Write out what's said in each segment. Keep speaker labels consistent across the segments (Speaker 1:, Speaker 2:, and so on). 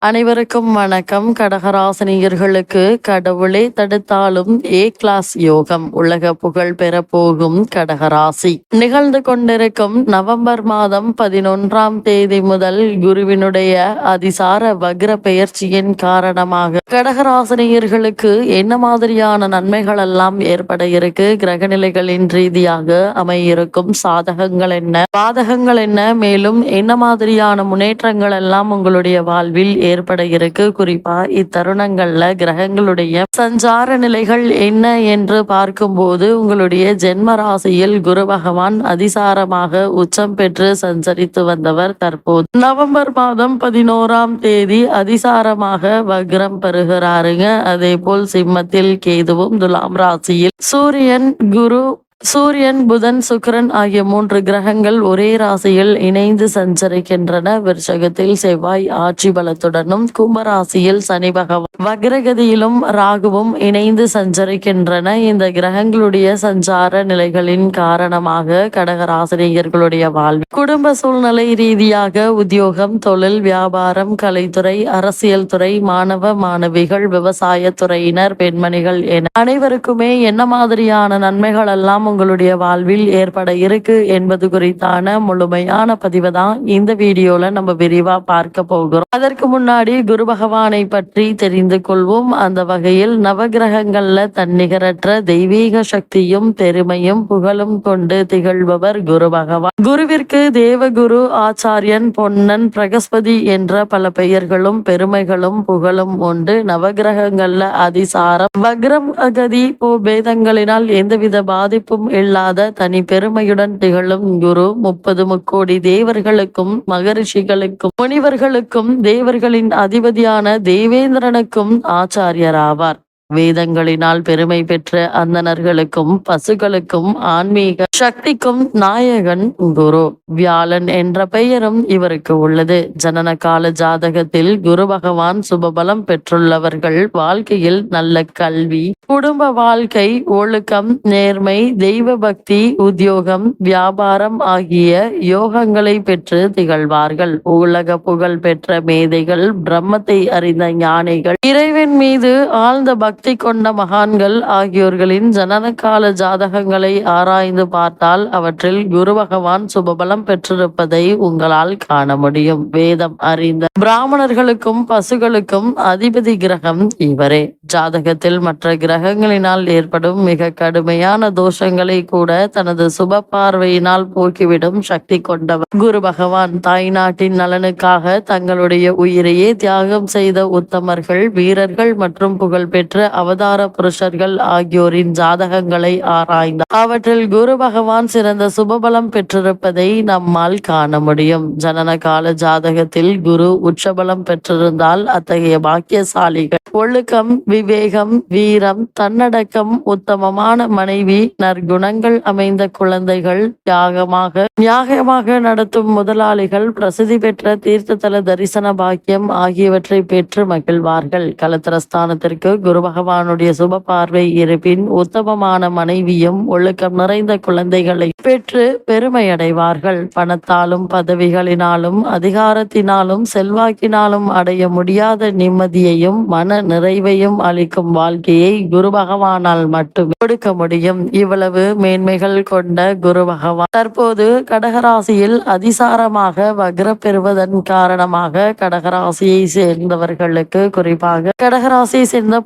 Speaker 1: அனைவருக்கும் வணக்கம். கடகராசினியர்களுக்கு கடவுளே தடுத்தாலும் ஏ கிளாஸ் யோகம். உலக புகழ் பெற போகும் கடகராசி. நிகழ்ந்து கொண்டிருக்கும் நவம்பர் மாதம் பதினொன்றாம் தேதி முதல் குருவினுடைய அதிசார வக்ர பெயர்ச்சியின் காரணமாக கடகராசினியர்களுக்கு என்ன மாதிரியான நன்மைகள் எல்லாம் ஏற்பட இருக்கு? கிரகநிலைகளின் ரீதியாக அமையிருக்கும் சாதகங்கள் என்ன? பாதகங்கள் என்ன? மேலும் என்ன மாதிரியான முன்னேற்றங்கள் எல்லாம் உங்களுடைய வாழ்வில் ஏற்பட இருக்கு குறிப்பா இத்தருணங்கள்ல கிரகங்களுடைய சஞ்சார நிலைகள் என்ன என்று பார்க்கும்போது உங்களுடைய ஜென்ம ராசியில் குரு பகவான் அதிசாரமாக உச்சம் பெற்று சஞ்சரித்து வந்தவர் தற்போது. நவம்பர் மாதம் பதினோராம் தேதி அதிசாரமாக வக்ரம் பெறுகிறாருங்க. அதே போல் சிம்மத்தில் கேதுவும் துலாம் ராசியில் சூரியன் குரு சூரியன் புதன் சுக்கிரன் ஆகிய மூன்று கிரகங்கள் ஒரே ராசியில் இணைந்து சஞ்சரிக்கின்றன. விருஷகத்தில் செவ்வாய் ஆட்சி பலத்துடனும் கும்பராசியில் சனி பகவான். வக்ரகதியிலும் ராகுவும் இணைந்து சஞ்சரிக்கின்றன. இந்த கிரகங்களுடைய சஞ்சார நிலைகளின் காரணமாக கடகராசிரியர்களுடைய வாழ்வு. குடும்ப சூழ்நிலை ரீதியாக உத்தியோகம் தொழில் வியாபாரம் கலைத்துறை அரசியல் துறை மாணவ மாணவிகள் விவசாய துறையினர் பெண்மணிகள் என அனைவருக்குமே என்ன மாதிரியான நன்மைகள் எல்லாம் உங்களுடைய வாழ்வில் ஏற்பட இருக்கு என்பது குறித்தான முழுமையான பதிவை தான் இந்த வீடியோல நம்ம விரிவா பார்க்க போகிறோம். அதற்கு முன்னாடி குரு பகவானை பற்றி தெரிந்து கொள்வோம். அந்த வகையில் நவகிரகங்கள்ல தன்னிகரற்ற தெய்வீக சக்தியும் பெருமையும் புகழும் கொண்டு திகழ்பவர் குரு பகவான். குருவிற்கு தேவகுரு ஆச்சாரியன் பொன்னன் பிரகஸ்பதி என்ற பல பெயர்களும் பெருமைகளும் புகழும் உண்டு நவகிரகங்கள்ல அதிசாரம். வக்ரம் அகதி பேதங்களினால் எந்தவித பாதிப்பும் இல்லாத தனி பெருமையுடன் திகழும் குரு. முப்பது முக்கோடி தேவர்களுக்கும் மகரிஷிகளுக்கும் முனிவர்களுக்கும் தேவர்களின் அதிபதியான தேவேந்திரனுக்கும் ஆச்சாரியராவார். வேதங்களினால் பெருமை பெற்ற அந்தனர்களுக்கும் பசுகளுக்கும் ஆன்மீக சக்திக்கும் நாயகன் குரு. வியாழன் என்ற பெயரும் இவருக்கு உள்ளது. ஜனன கால ஜாதகத்தில் குரு பகவான் சுபபலம் பெற்றுள்ளவர்கள் வாழ்க்கையில் நல்ல கல்வி குடும்ப வாழ்க்கை ஒழுக்கம் நேர்மை தெய்வ பக்தி உத்தியோகம் வியாபாரம் ஆகிய யோகங்களை பெற்று திகழ்வார்கள். உலக புகழ் பெற்ற மேதைகள் பிரம்மத்தை அறிந்த ஞானிகள் இறைவன் மீது ஆழ்ந்த பக்தி கொண்ட மகான்கள் ஆகியோர்களின் ஜனன கால ஜாதகங்களை ஆராய்ந்து பார்த்தால் அவற்றில் குரு பகவான் சுபபலம் பெற்றிருப்பதை உங்களால் காண முடியும். வேதம் அறிந்த பிராமணர்களுக்கும் பசுகளுக்கும் அதிபதி கிரகம் இவரே. ஜாதகத்தில் மற்ற கிரகங்களினால் ஏற்படும் மிக கடுமையான தோஷங்களை கூட தனது சுப பார்வையினால் போக்கிவிடும் சக்தி கொண்டவர். குரு பகவான் தாய்நாட்டின் நலனுக்காக தங்களுடைய உயிரையே தியாகம் செய்த உத்தமர்கள் வீரர்கள் மற்றும் புகழ்பெற்ற அவதார புருஷர்கள் ஆகியோரின் ஜாதகங்களை ஆராய்ந்தார். அவற்றில் குரு பகவான் சிறந்த சுபபலம் பெற்றிருப்பதை நம்மால் காண முடியும். ஜனன கால ஜாதகத்தில் குரு உச்சபலம் பெற்றிருந்தால் அத்தகைய பாக்கியசாலிகள். ஒழுக்கம் விவேகம் வீரம் தன்னடக்கம் உத்தமமான மனைவி நற்குணங்கள் அமைந்த குழந்தைகள் தியாகமாக நியாகமாக நடத்தும் முதலாளிகள் பிரசித்தி பெற்ற தீர்த்ததல தரிசன பாக்கியம் ஆகியவற்றை பெற்று மகிழ்வார்கள். கலத்திரஸ்தானத்திற்கு குரு பகவானுடைய சுப பார்வை இருப்பின் உத்தமமான மனைவியும் ஒழுக்கம் நிறைந்த குழந்தைகளை பெற்று பெருமையடைவார்கள். பணத்தாலும் பதவிகளினாலும் அதிகாரத்தினாலும் செல்வாக்கினாலும் அடைய முடியாத நிம்மதியையும் மன நிறைவையும் அளிக்கும் வாழ்க்கையை குரு பகவானால் மட்டும் கொடுக்க முடியும். இவ்வளவு மேன்மைகள் கொண்ட குரு பகவான் தற்போது கடகராசியில் அதிசாரமாக வக்ர பெறுவதன் காரணமாக கடகராசியை சேர்ந்தவர்களுக்கு குறிப்பாக கடகராசியை சேர்ந்த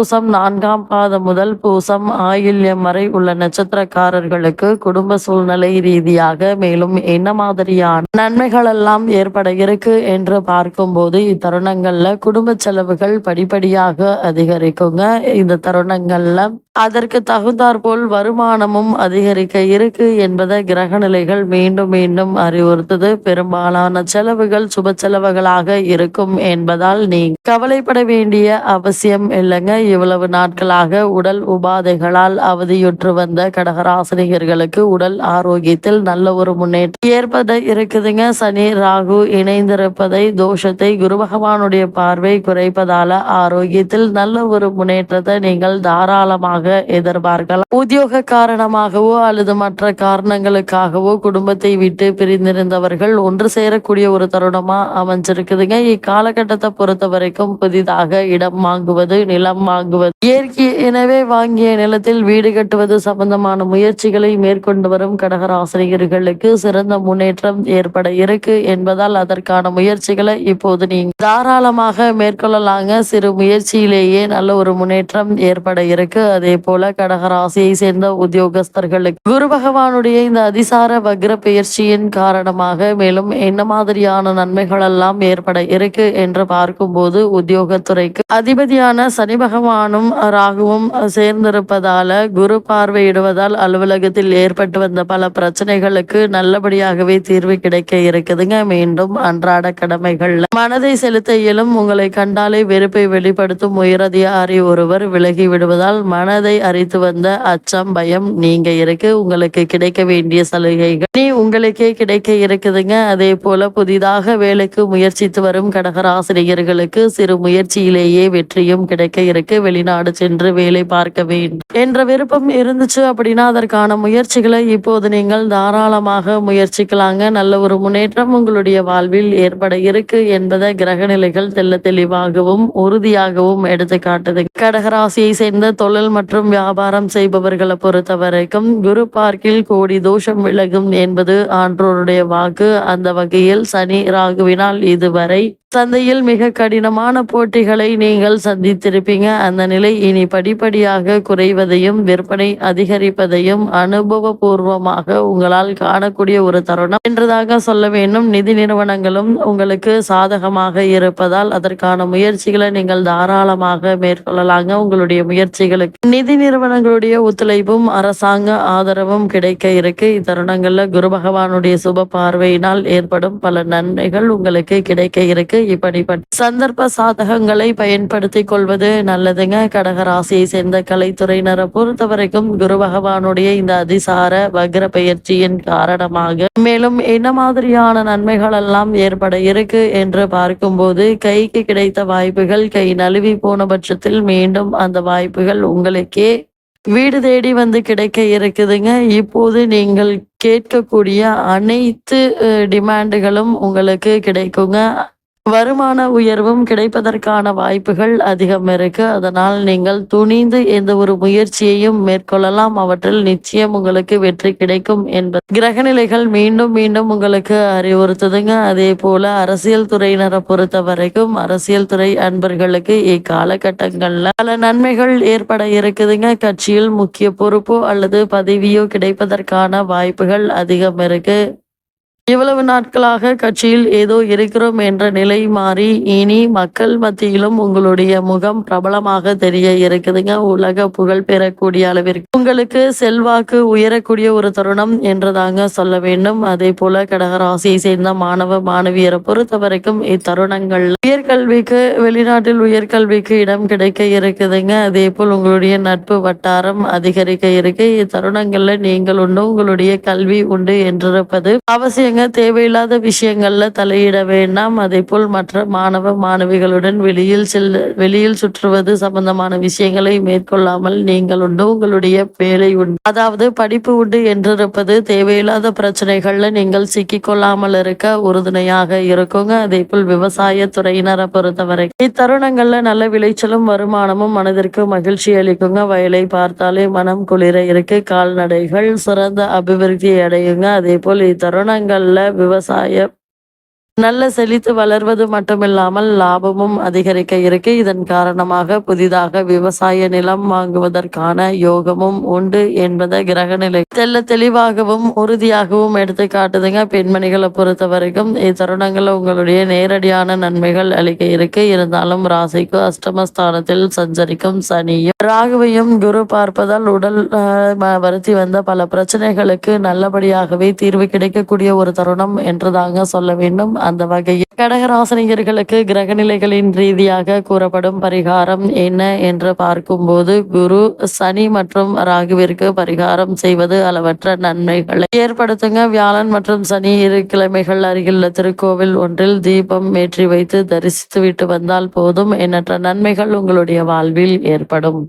Speaker 1: புனர்பூசம் நான்காம் பாதம் முதல் பூசம் ஆயில்யம் வரை உள்ள நட்சத்திரக்காரர்களுக்கு குடும்ப சூழ்நிலை ரீதியாக மேலும் என்ன மாதிரியான நன்மைகள் எல்லாம் ஏற்பட இருக்கு என்று பார்க்கும்போது இத்தருணங்கள்ல குடும்ப செலவுகள் படிப்படியாக அதிகரிக்குங்க. இந்த தருணங்கள்ல அதற்கு தகுந்தாற்போல் வருமானமும் அதிகரிக்க இருக்கு என்பதை கிரக நிலைகள் மீண்டும் மீண்டும் அறிவுறுத்தது. பெரும்பாலான செலவுகள் சுப செலவுகளாக இருக்கும் என்பதால் நீ கவலைப்பட வேண்டிய அவசியம் இல்லைங்க. இவ்வளவு நாட்களாக உடல் உபாதைகளால் அவதியுற்று வந்த கடகராசினியர்களுக்கு உடல் ஆரோக்கியத்தில் நல்ல ஒரு முன்னேற்றம் ஏற்பட இருக்குதுங்க. சனி ராகு இணைந்திருப்பதை தோஷத்தை குரு பகவானுடைய பார்வை குறைப்பதால ஆரோக்கியத்தில் நல்ல ஒரு முன்னேற்றத்தை நீங்கள் தாராளமாக எதிர்பார்க்கலாம். உத்தியோக காரணமாகவோ அல்லது மற்ற காரணங்களுக்காகவோ குடும்பத்தை விட்டு பிரிந்திருந்தவர்கள் ஒன்று சேரக்கூடிய ஒரு தருணமா அமைஞ்சிருக்குதுங்க. இக்காலகட்டத்தை பொறுத்த வரைக்கும் புதிதாக இடம் வாங்குவது நிலம் வாங்குவது இயற்கை எனவே வாங்கிய நிலத்தில் வீடு கட்டுவது சம்பந்தமான முயற்சிகளை மேற்கொண்டு வரும் கடகராசிரியர்களுக்கு சிறந்த முன்னேற்றம் ஏற்பட இருக்கு என்பதால் அதற்கான முயற்சிகளை இப்போது நீங்க தாராளமாக மேற்கொள்ளலாங்க. சிறு முயற்சியிலேயே நல்ல ஒரு முன்னேற்றம் ஏற்பட இருக்கு. அதே அதே போல கடகராசியை சேர்ந்த உத்தியோகஸ்தர்களுக்கு குரு பகவானுடைய இந்த அதிசார வக்ர பெயர்ச்சியின் காரணமாக மேலும் என்ன மாதிரியான நன்மைகள் எல்லாம் ஏற்பட இருக்கு என்று பார்க்கும்போது உத்தியோகத்துறைக்கு அதிபதியான சனி பகவானும் ராகுவும் சேர்ந்திருப்பதால குரு பார்வையிடுவதால் அலுவலகத்தில் ஏற்பட்டு வந்த பல பிரச்சனைகளுக்கு நல்லபடியாகவே தீர்வு கிடைக்க இருக்குதுங்க. மீண்டும் அன்றாட கடமைகள் மனதை செலுத்த இயலும். உங்களை கண்டாலே வெறுப்பை வெளிப்படுத்தும். உயரதிகாரி ஒருவர் விலகி விடுவதால் மன மனதை அறிந்து வந்த அச்சம் பயம் நீங்க இருக்கு. உங்களுக்கு கிடைக்க வேண்டிய சலுகைகள். நீ உங்களுக்கே கிடைக்க இருக்குதுங்க. அதே போல புதிதாக வேலைக்கு முயற்சித்து வரும் கடகராசிரியர்களுக்கு சிறு முயற்சியிலேயே வெற்றியும் கிடைக்க இருக்கு. வெளிநாடு சென்று வேலை பார்க்க வேண்டும் என்ற விருப்பம் இருந்துச்சு அப்படின்னா அதற்கான முயற்சிகளை இப்போது நீங்கள் தாராளமாக முயற்சிக்கலாங்க. நல்ல ஒரு முன்னேற்றம் உங்களுடைய வாழ்வில் ஏற்பட இருக்கு என்பதை கிரக நிலைகள் தெல்ல தெளிவாகவும் உறுதியாகவும் எடுத்து காட்டுது கடகராசியை சேர்ந்த தொழில் மற்றும் மற்றும் வியாபாரம் செய்பவர்களை பொறுத்த வரைக்கும் குரு பார்க்கில் கோடி தோஷம் விலகும் என்பது ஆன்றோருடைய வாக்கு. அந்த வகையில் சனி ராகுவினால் இதுவரை சந்தையில் மிக கடினமான போட்டிகளை நீங்கள் சந்தித்திருப்பீங்க. அந்த நிலை இனி படிப்படியாக குறைவதையும் விற்பனை அதிகரிப்பதையும் அனுபவபூர்வமாக உங்களால் காணக்கூடிய ஒரு தருணம் என்றதாக சொல்ல வேண்டும். நிதி நிறுவனங்களும் உங்களுக்கு சாதகமாக இருப்பதால் அதற்கான முயற்சிகளை நீங்கள் தாராளமாக மேற்கொள்ளலாங்க. உங்களுடைய முயற்சிகளுக்கு நிதி நிறுவனங்களுடைய ஒத்துழைப்பும் அரசாங்க ஆதரவும் கிடைக்க இருக்கு. இத்தருணங்கள்ல குரு பகவானுடைய சுப பார்வையினால் ஏற்படும் பல நன்மைகள் உங்களுக்கு கிடைக்க இருக்கு. இப்படிப்பட்ட சந்தர்ப்ப சாதகங்களை பயன்படுத்திக் கொள்வது நல்லதுங்க. கடகராசியை சேர்ந்த கலைத்துறையினரை பொறுத்த வரைக்கும் குரு பகவானுடைய இந்த அதிசார வக்ர பயிற்சியின் காரணமாக மேலும் என்ன மாதிரியான நன்மைகள் எல்லாம் ஏற்பட இருக்கு என்று பார்க்கும்போது கைக்கு கிடைத்த வாய்ப்புகள் கை நழுவி போன பட்சத்தில் மீண்டும் அந்த வாய்ப்புகள் உங்களுக்கே வீடு தேடி வந்து கிடைக்க இருக்குதுங்க. இப்போது நீங்கள் கேட்கக்கூடிய அனைத்து டிமாண்டுகளும் உங்களுக்கு கிடைக்குங்க. வருமான உயர்வும் கிடைப்பதற்கான வாய்ப்புகள் அதிகம் இருக்கு. அதனால் நீங்கள் துணிந்து எந்த ஒரு முயற்சியையும் மேற்கொள்ளலாம். அவற்றில் நிச்சயம் உங்களுக்கு வெற்றி கிடைக்கும் என்பது. கிரகநிலைகள் மீண்டும் மீண்டும் உங்களுக்கு அறிவுறுத்துதுங்க. அதே போல அரசியல் துறையினரை பொறுத்த வரைக்கும் அரசியல் துறை அன்பர்களுக்கு இக்காலகட்டங்கள்ல பல நன்மைகள் ஏற்பட இருக்குதுங்க. கட்சியில் முக்கிய பொறுப்போ அல்லது பதவியோ கிடைப்பதற்கான வாய்ப்புகள் அதிகம் இருக்கு. இவ்வளவு நாட்களாக கட்சியில் ஏதோ இருக்கிறோம் என்ற நிலை மாறி இனி மக்கள் மத்தியிலும் உங்களுடைய முகம் பிரபலமாக தெரிய இருக்குதுங்க. உலக புகழ் பெறக்கூடிய அளவிற்கு. உங்களுக்கு செல்வாக்கு உயரக்கூடிய ஒரு தருணம் என்றுதாங்க சொல்ல வேண்டும். அதே போல கடகராசியை சேர்ந்த மாணவ மாணவியரை பொறுத்த வரைக்கும் இத்தருணங்கள். உயர்கல்விக்கு வெளிநாட்டில் உயர்கல்விக்கு இடம் கிடைக்க இருக்குதுங்க. அதே போல் உங்களுடைய நட்பு வட்டாரம் அதிகரிக்க இருக்கு. இத்தருணங்கள்ல நீங்கள் உண்டு. உங்களுடைய கல்வி உண்டு என்றிருப்பது அவசியங்க. தேவையில்லாத விஷயங்கள்ல தலையிட வேண்டாம். அதே போல் மற்ற மாணவ மாணவிகளுடன் வெளியில் செல்ல வெளியில் சுற்றுவது சம்பந்தமான விஷயங்களை மேற்கொள்ளாமல் நீங்கள் உண்டு. உங்களுடைய வேலை உண்டு. அதாவது படிப்பு உண்டு என்றிருப்பது தேவையில்லாத பிரச்சனைகள்ல நீங்கள் சிக்கிக்கொள்ளாமல் இருக்க உறுதுணையாக இருக்குங்க. அதே போல் விவசாய துறையினரை பொறுத்தவரை. இத்தருணங்கள்ல நல்ல விளைச்சலும் வருமானமும் மனதிற்கு மகிழ்ச்சி அளிக்குங்க. வயலை பார்த்தாலே மனம் குளிர இருக்கு. கால்நடைகள் சிறந்த அபிவிருத்தி அடையுங்க. அதே போல் நல்ல விவசாய நல்ல செழித்து வளர்வது மட்டுமில்லாமல் லாபமும் அதிகரிக்க இருக்கு. இதன் காரணமாக புதிதாக விவசாய நிலம் வாங்குவதற்கான யோகமும் உண்டு என்பதை கிரகநிலை தெல்ல தெளிவாகவும் உறுதியாகவும் எடுத்து காட்டுதுங்க. பெண்மணிகளை பொறுத்த வரைக்கும் இத்தருணங்கள்ல உங்களுடைய நேரடியான நன்மைகள் அளிக்க இருக்கு. இருந்தாலும் ராசிக்கு அஷ்டமஸ்தானத்தில் சஞ்சரிக்கும் சனியும் ராகுவையும் குரு பார்ப்பதால் உடல் ஆஹ், வருத்தி வந்த பல பிரச்சனைகளுக்கு நல்லபடியாகவே தீர்வு கிடைக்கக்கூடிய ஒரு தருணம் என்றுதாங்க சொல்ல வேண்டும். அந்த வகையில் கடகராசனிகர்களுக்கு கிரகநிலைகளின் ரீதியாக கூறப்படும் பரிகாரம் என்ன என்று பார்க்கும்போது குரு சனி மற்றும் ராகுவிற்கு பரிகாரம் செய்வது அளவற்ற நன்மைகளை ஏற்படுத்துங்க. வியாழன் மற்றும் சனி இரு கிழமைகள் அருகில் திருக்கோவில் ஒன்றில் தீபம் ஏற்றி வைத்து தரிசித்து விட்டு வந்தால் போதும். எண்ணற்ற நன்மைகள் உங்களுடைய வாழ்வில் ஏற்படும்.